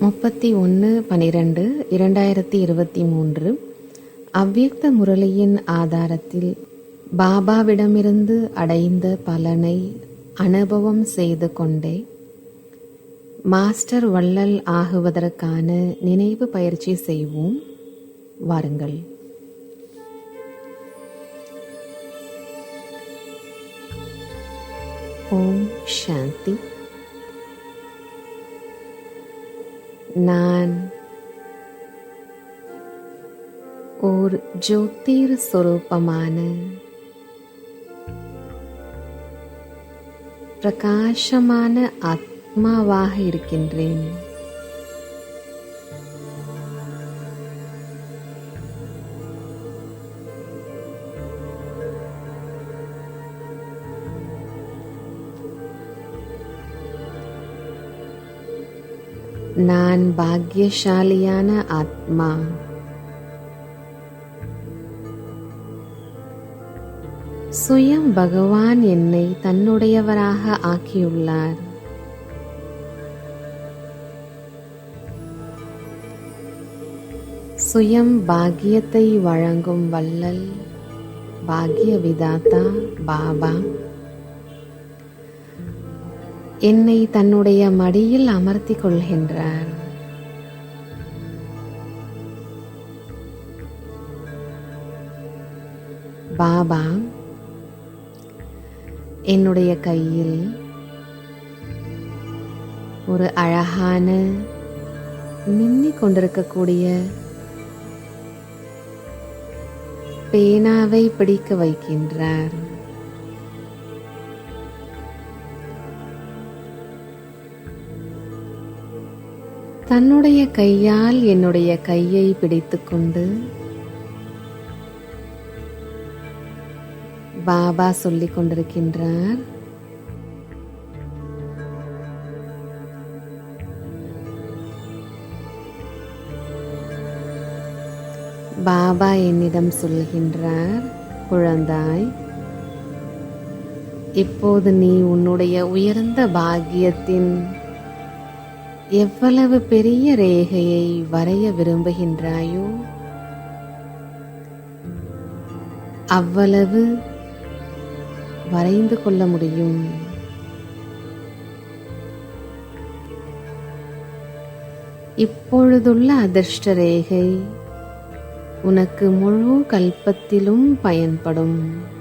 முப்பத்தி ஒன்று பனிரெண்டு இரண்டாயிரத்தி இருபத்தி மூன்று. அவ்வியக்த முரளியின் ஆதாரத்தில் பாபாவிடமிருந்து அடைந்த பலனை அனுபவம் செய்து கொண்டே மாஸ்டர் வள்ளல் ஆகுவதற்கான நினைவு பயிற்சி செய்வோம். வாருங்கள். ஓம் சாந்தி. நான் ஓர் ஜோதிர் சுரூபமான பிரகாசமான ஆத்மாவாக இருக்கின்றேன். நான் பாக்யசாலியான ஆத்மா. சுயம் பகவான் என்னை தன்னுடையவராக ஆக்கியுள்ளார். சுயம் பாக்கியத்தை வழங்கும் வள்ளல் பாக்கிய விதாத்தா பாபா. என்னை தன்னுடைய மடியில் அமர்த்திக் கொள்கின்றார் பாபா என்னுடைய கையில் ஒரு அழகான மின்னி கொண்டிருக்கக்கூடிய பேனாவை பிடிக்க வைக்கின்றார். தன்னுடைய கையால் என்னுடைய கையை பிடித்துக்கொண்டு பாபா சொல்லிக் கொண்டிருக்கின்றார். பாபா என்னிடம் சொல்கின்றார் குழந்தாய் இப்போது நீ உன்னுடைய உயர்ந்த பாக்கியத்தின் எவ்வளவு பெரிய ரேகையை வரைய விரும்புகின்றாயோ அவ்வளவு வரைந்து கொள்ள முடியும். இப்பொழுதுள்ள அதிர்ஷ்ட ரேகை உனக்கு முழு கல்பத்திலும் பயன்படும்.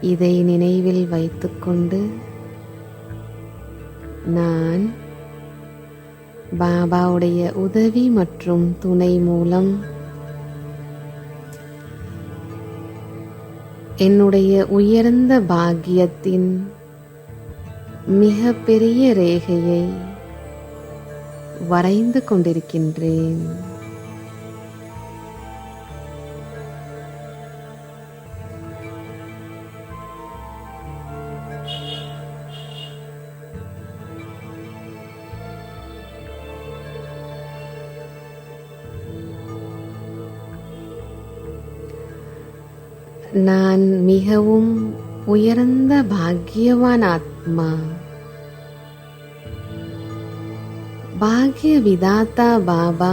இதை நினைவில் வைத்துக்கொண்டு நான் பாபாவுடைய உதவி மற்றும் துணை மூலம் என்னுடைய உயர்ந்த பாக்கியத்தின் மிக பெரிய ரேகையை வரைந்து கொண்டிருக்கின்றேன். நான் மிகவும் உயர்ந்த பாக்கியவான் ஆத்மா பாக்கிய விதாத்தா பாபா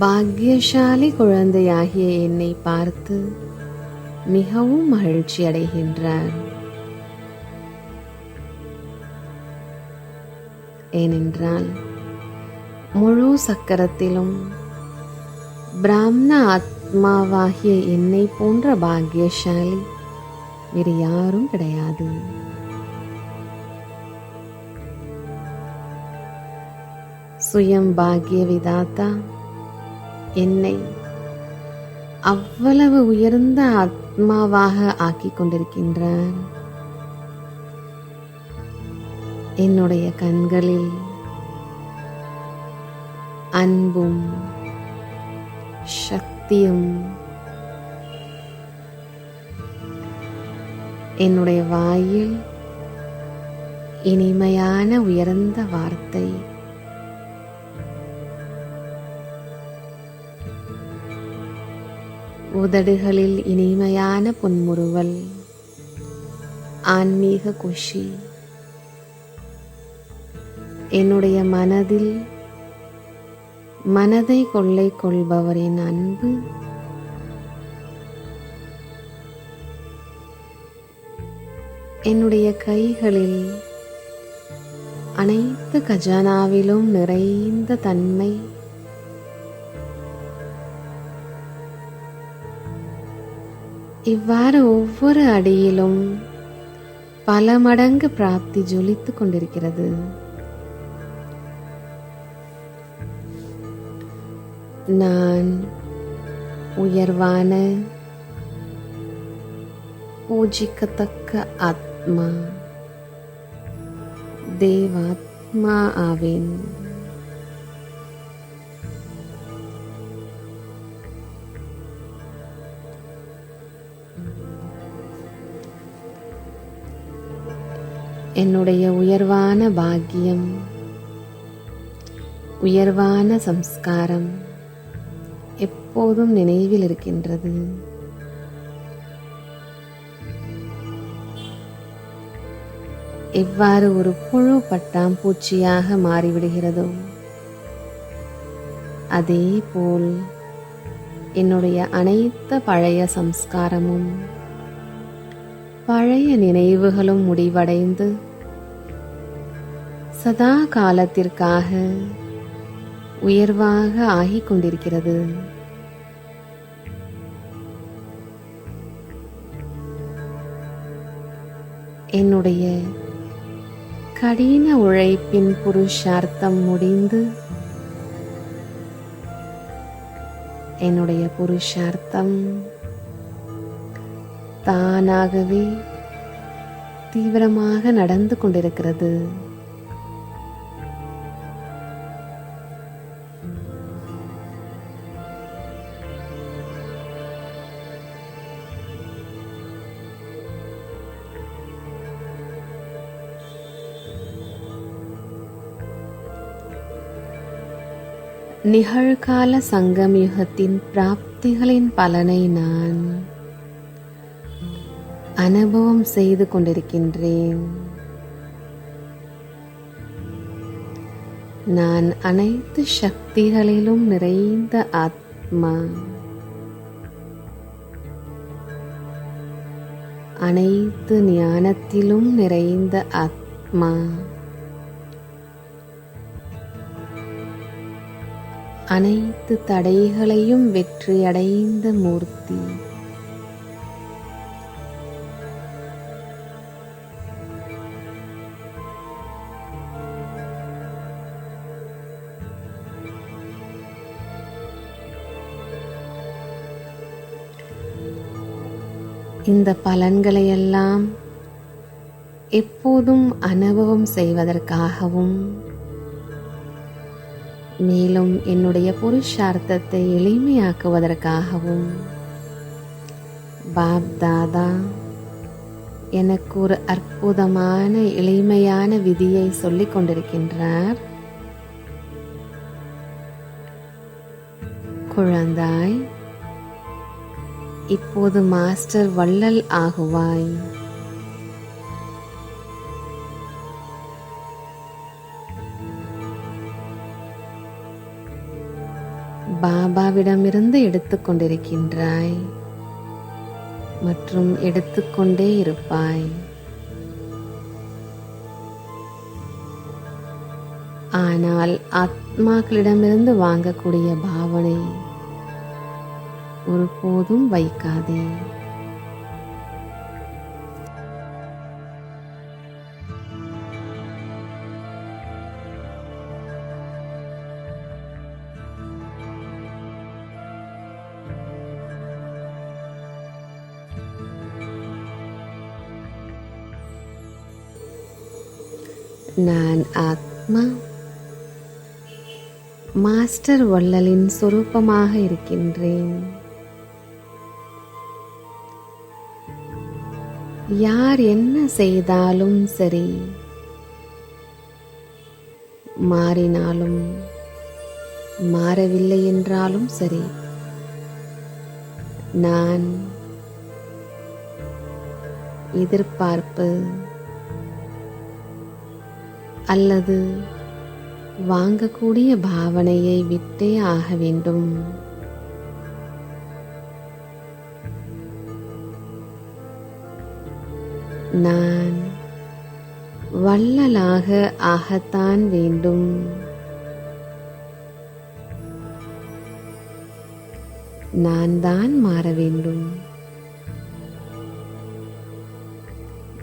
பாக்கியசாலி குழந்தையாகிய என்னை பார்த்து மிகவும் மகிழ்ச்சி அடைகின்றார். ஏனென்றால் முழு சக்கரத்திலும் பிராமண ஆத்மா ஆத்மாவாகிய என்னை போன்ற பாக்கியசாலி வேறு யாரும் கிடையாது. சுயம் பாக்கிய விதாத்தா என்னை அவ்வளவு உயர்ந்த ஆத்மாவாக ஆக்கிக் கொண்டிருக்கின்றார். என்னுடைய கண்களில் அன்பும் சக்தி சத்தியம் என்னுடைய வாயில் இனிமையான உயர்ந்த வார்த்தை. உதடுகளில் இனிமையான புன்முறுவல். ஆன்மீக குஷி. என்னுடைய மனதில் மனதை கொள்ளை கொள்பவரின் அன்பு. என்னுடைய கைகளில் அனைத்து கஜானாவிலும் நிறைந்த தன்மை. இவ்வாறு ஒவ்வொரு அடியிலும் பல மடங்கு பிராப்தி ஜொலித்துக் கொண்டிருக்கிறது. நான் உயர்வான பூஜிக்கத்தக்க ஆத்மா தேவாத்மா ஆவேன் என்னுடைய உயர்வான பாக்கியம் உயர்வான சம்ஸ்காரம் எப்போதும் நினைவில் இருக்கின்றது. எவ்வாறு ஒரு புழு பட்டாம்பூச்சியாக மாறிவிடுகிறதோ அதே போல் என்னுடைய அனைத்து பழைய சம்ஸ்காரமும் பழைய நினைவுகளும் முடிவடைந்து சதா காலத்திற்காக உயர்வாக ஆகிக் கொண்டிருக்கிறது என்னுடைய கடின உழைப்பின் புருஷார்த்தம் முடிந்து என்னுடைய புருஷார்த்தம் தானாகவே தீவிரமாக நடந்து கொண்டிருக்கிறது. நிகழ்கால சங்கமயுகத்தின் பிராப்திகளின் பலனை நான் அனுபவம் செய்து கொண்டிருக்கின்றேன். நான் அனைத்து சக்திகளிலும் நிறைந்த ஆத்மா அனைத்து ஞானத்திலும் நிறைந்த ஆத்மா அனைத்து தடைகளையும் வெற்றியடைந்த மூர்த்தி. இந்த பலன்களையெல்லாம் எப்போதும் அனுபவம் செய்வதற்காகவும் மேலும் என்னுடைய புருஷார்த்தத்தை எளிமையாக்குவதற்காகவும். பாப் தாதா எனக்கு ஒரு அற்புதமான எளிமையான விதியை சொல்லிக் கொண்டிருக்கின்றார். குழந்தாய் இப்போது மாஸ்டர் வள்ளல் ஆகுவாய். பாபாவிடமிருந்து எடுத்துக்கொண்டிருக்கின்றாய் மற்றும் எடுத்துக்கொண்டே இருப்பாய். ஆனால் ஆத்மாக்களிடமிருந்து வாங்கக்கூடிய பாவனை ஒருபோதும் வைக்காதே. நான் ஆத்மா. மாஸ்டர் வள்ளலின் சுரூபமாக இருக்கின்றேன். யார் என்ன செய்தாலும் சரி. மாறினாலும் மாறவில்லை என்றாலும் சரி. நான் எதிர்பார்ப்பு அல்லது வாங்கக்கூடிய பாவனையை விட்டே ஆக வேண்டும். நான் வள்ளலாக ஆகத்தான் வேண்டும். நான் தான் மாற வேண்டும்.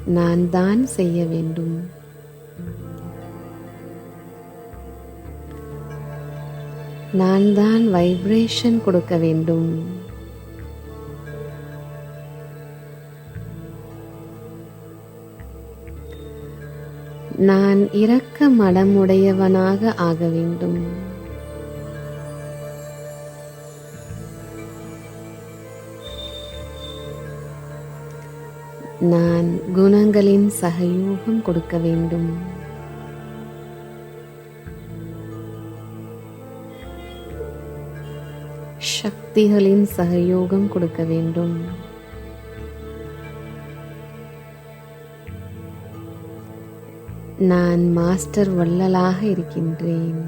நான் தான் செய்ய வேண்டும். நான் தான் வைப்ரேஷன் கொடுக்க வேண்டும். நான் இரக்க மடமுடையவனாக ஆக வேண்டும். நான் குணங்களின் சகயோகம் கொடுக்க வேண்டும். சக்திகளின் சகயோகம் கொடுக்க வேண்டும். நான் மாஸ்டர் வள்ளலாக இருக்கின்றேன்.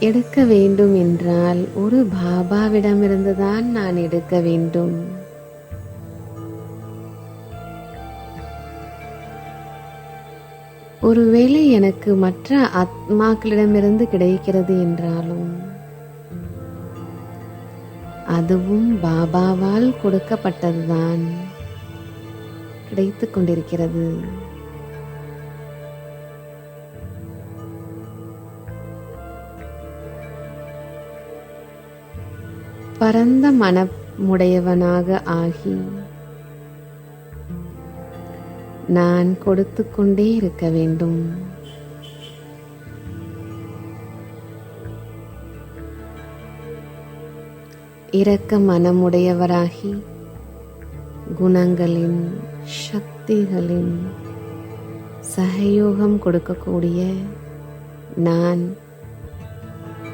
எடுக்க வேண்டும் என்றால் ஒரு பாபாவிடமிருந்துதான் நான் எடுக்க வேண்டும். ஒருவேளை எனக்கு மற்ற ஆத்மாக்களிடமிருந்து கிடைக்கிறது என்றாலும் அதுவும் பாபாவால் கொடுக்கப்பட்டதுதான் கிடைத்துக் கொண்டிருக்கிறது. பரந்த மனமுடையவனாக ஆகி நான் கொடுத்து கொண்டே இருக்க வேண்டும். இரக்க மனமுடையவராகி குணங்களின் சக்திகளின் சகயோகம் கொடுக்கக்கூடிய நான்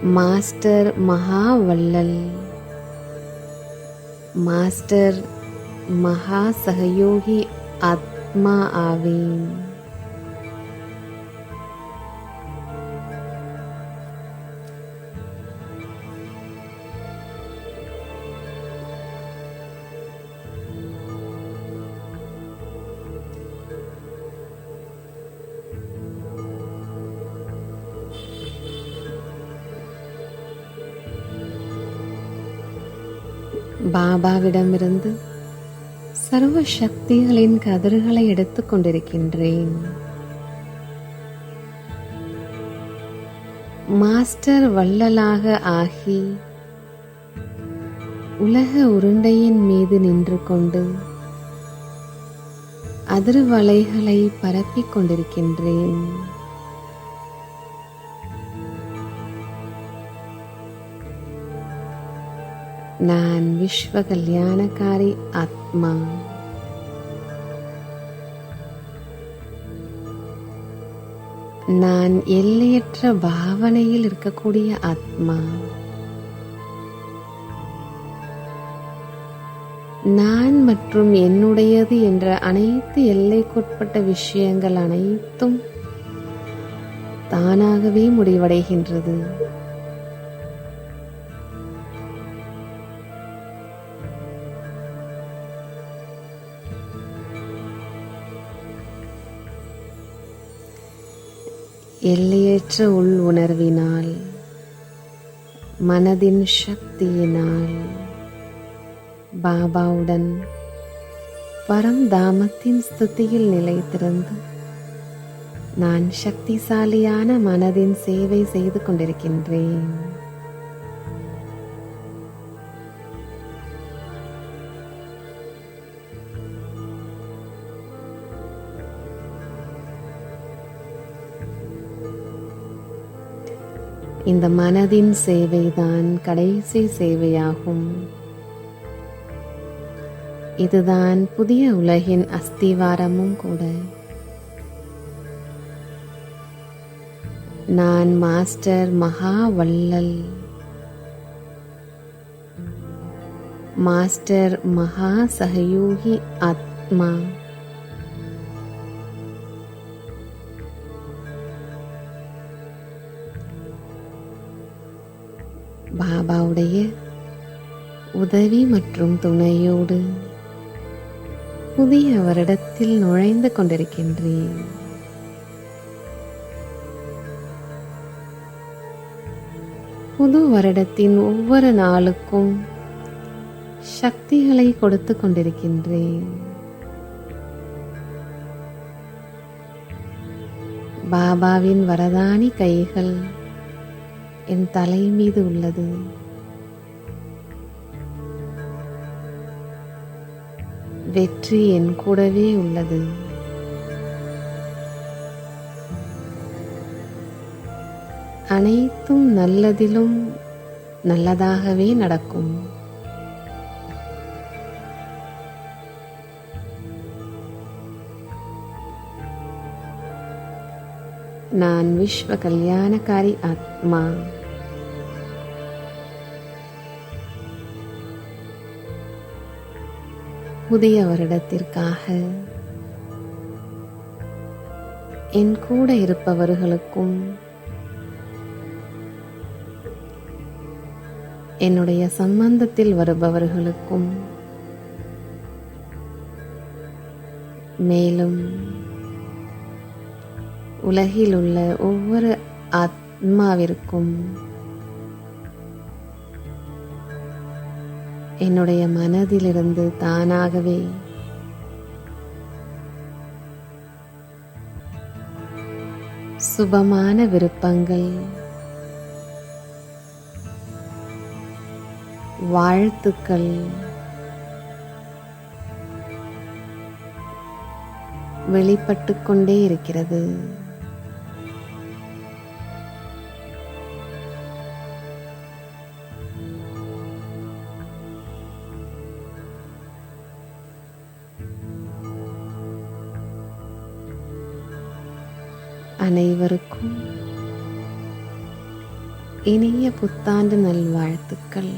மாஸ்டர் மகாவல்லல். மாஸ்டர் மகா சகயோகி ஆத்மா ஆவேன் பாபாவிடமிருந்து சர்வ சக்திகளின் கதிர்களை எடுத்துக் கொண்டிருக்கின்றேன். மாஸ்டர் வள்ளலாக ஆகி உலக உருண்டையின் மீது நின்று கொண்டு அதிர்வலைகளை பரப்பிக் கொண்டிருக்கின்றேன். நான் விஸ்வ கல்யாணக்காரி ஆத்மா. நான் எல்லையற்ற பாவனையில் இருக்கக்கூடிய ஆத்மா. நான் மற்றும் என்னுடையது என்ற அனைத்து எல்லைக்குட்பட்ட விஷயங்கள் அனைத்தும் தானாகவே முடிவடைகின்றது. எல்லையற்ற உள் உணர்வினால் மனதின் சக்தியினால் பாபாவுடன் பரம்தாமத்தின் ஸ்துதியில் நிலைத்திருந்து நான் சக்திசாலியான மனதின் சேவை செய்து கொண்டிருக்கின்றேன். இந்த மனதின் சேவைதான் கடைசி சேவையாகும். இதுதான் புதிய உலகின் அஸ்திவாரமும் கூட. நான் மாஸ்டர் மகா வள்ளல் மாஸ்டர் மகா சகயோகி ஆத்மா. பாபாவுடைய உதவி மற்றும் துணையோடு புதிய வருடத்தில் நுழைந்து கொண்டிருக்கின்றேன். புது வருடத்தின் ஒவ்வொரு நாளுக்கும் சக்திகளை கொடுத்து கொண்டிருக்கின்றேன். பாபாவின் வரதானி கைகள் என் தலை மீது உள்ளது. வெற்றி என் கூடவே உள்ளது. அனைத்தும் நல்லதிலும் நல்லதாகவே நடக்கும். நான் விஸ்வ கல்யாணக்காரி ஆத்மா. புதிய வருடத்திற்காக. என் கூட இருப்பவர்களுக்கும் என்னுடைய சம்பந்தத்தில் வருபவர்களுக்கும் மேலும் உலகில் உள்ள ஒவ்வொரு ஆத்மாவிற்கும் என்னுடைய மனதிலிருந்து தானாகவே சுபமான விருப்பங்கள் வாழ்த்துக்கள் வெளிப்பட்டு கொண்டே இருக்கிறது. அனைவருக்கும் இனிய புத்தாண்டு நல்வாழ்த்துக்கள்